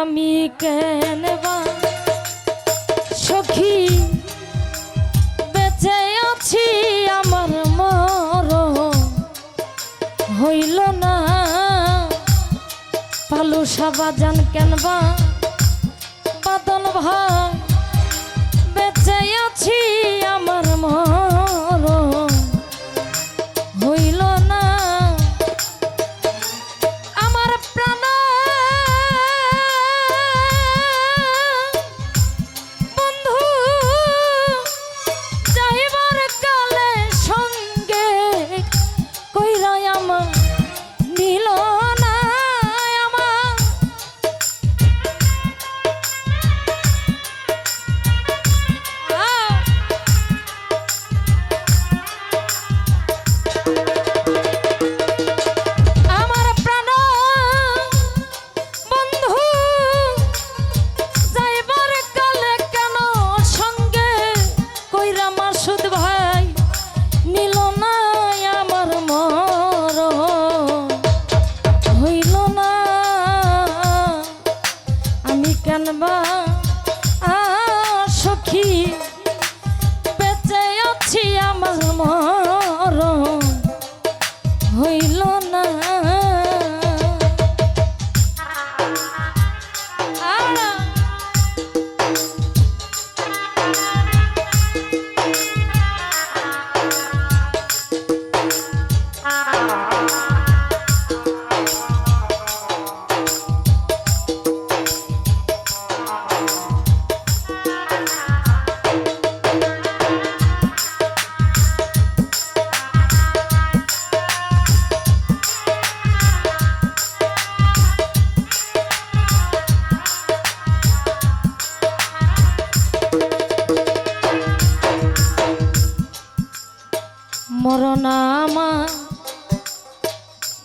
আমি কেন সখী? বেঁচে আছি আমার মর হইল না। পালু সাবাজান কেনবা বাদল ভাই। জন্ম মরণ আমার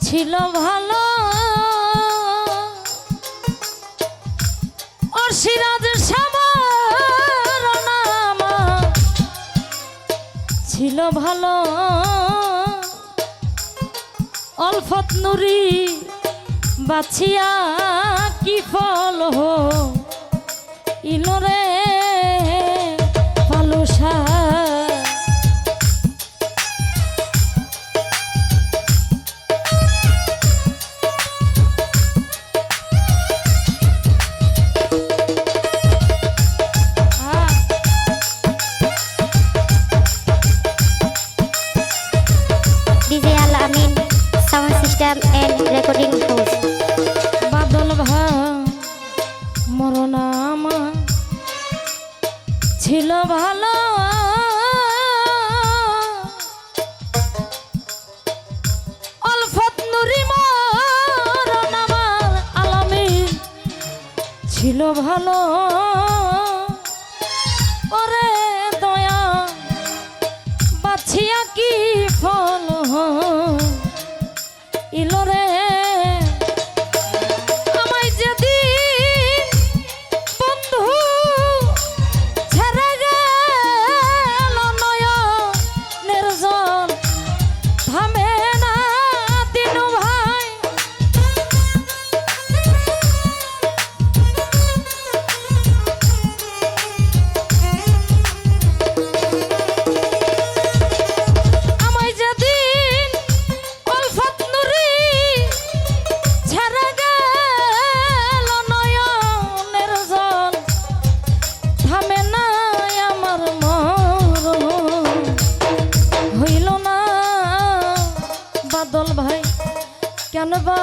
ছিল ভালো। অসিরাজ সামরণামা ছিল ভালো। অলফত নুরি বাছিয়া কি ফল হো? ইলরে ভালো ছিল ভালো। ওরে দয়া বাছিয়া কি ফল ইলোরে জানবা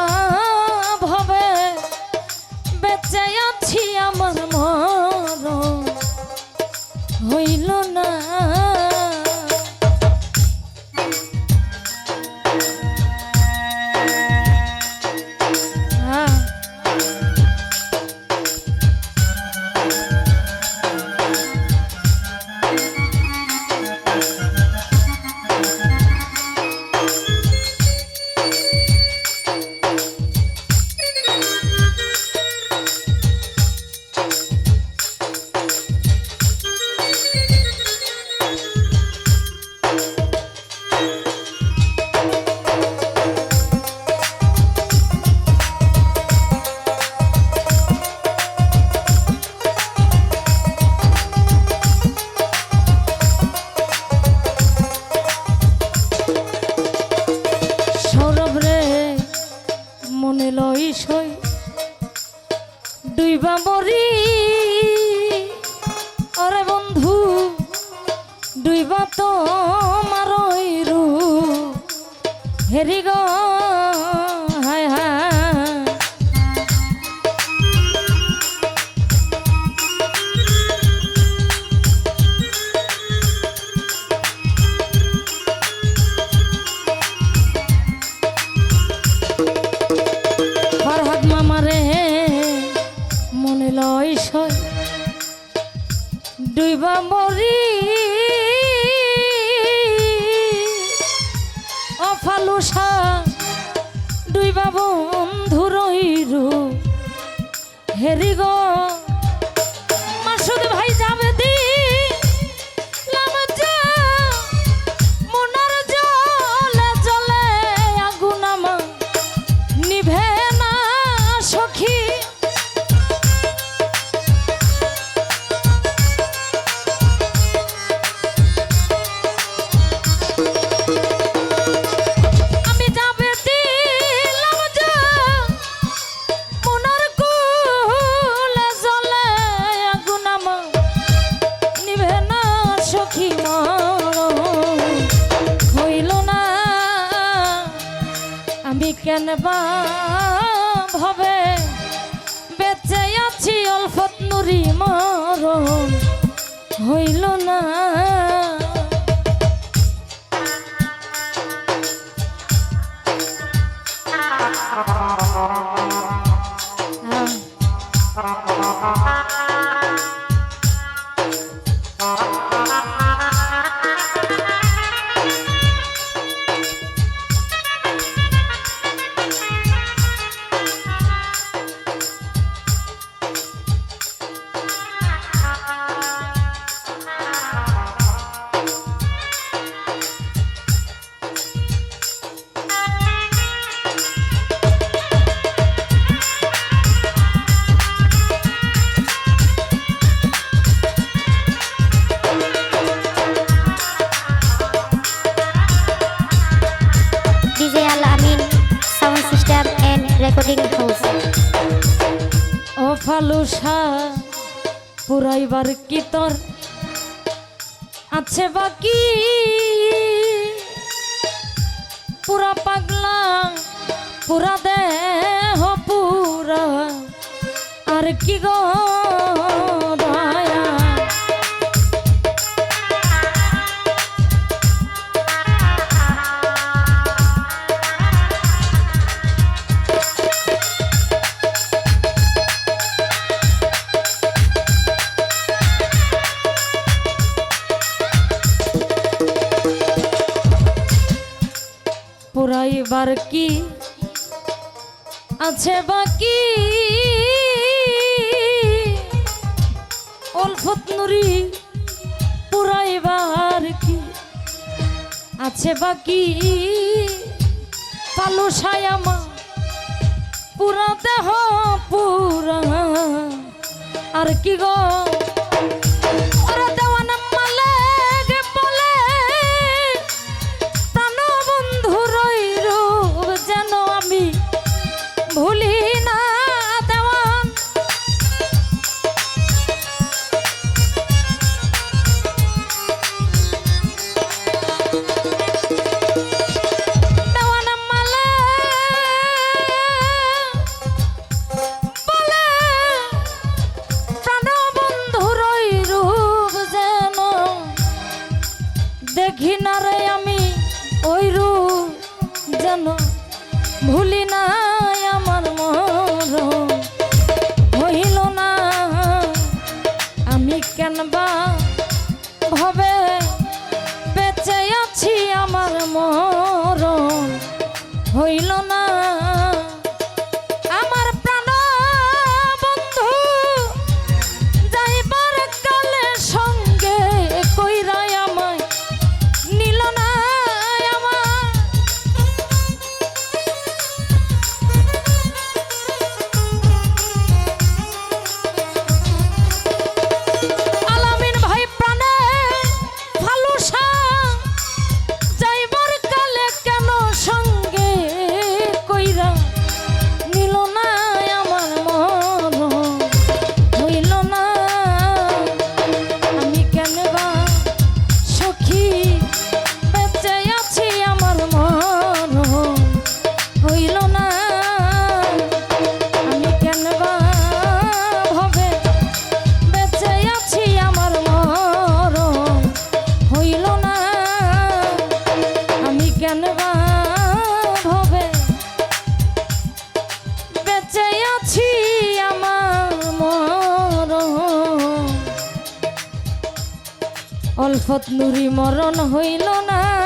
ডুইবা মরি। অফালুসা ডুইবা বন্ধু রইরু। হেরি গো কেন ভাবে। বেঁচে আছি অল্পত নুরি মরণ। হইল না। ও ফালুসা পুরাইবার কি তোর আছে বাকি? পুরা পাগলা, পুরা দেহ পুরা, আর কি গো? পুরাইবার কি আছে বাকি? অল্পত নুরি পুরাইবার কি আছে বাকি? পালু সায়ামা, পুরা দেহ পুরা, আর কি গো? জলফত নুরি মরণ হইল না।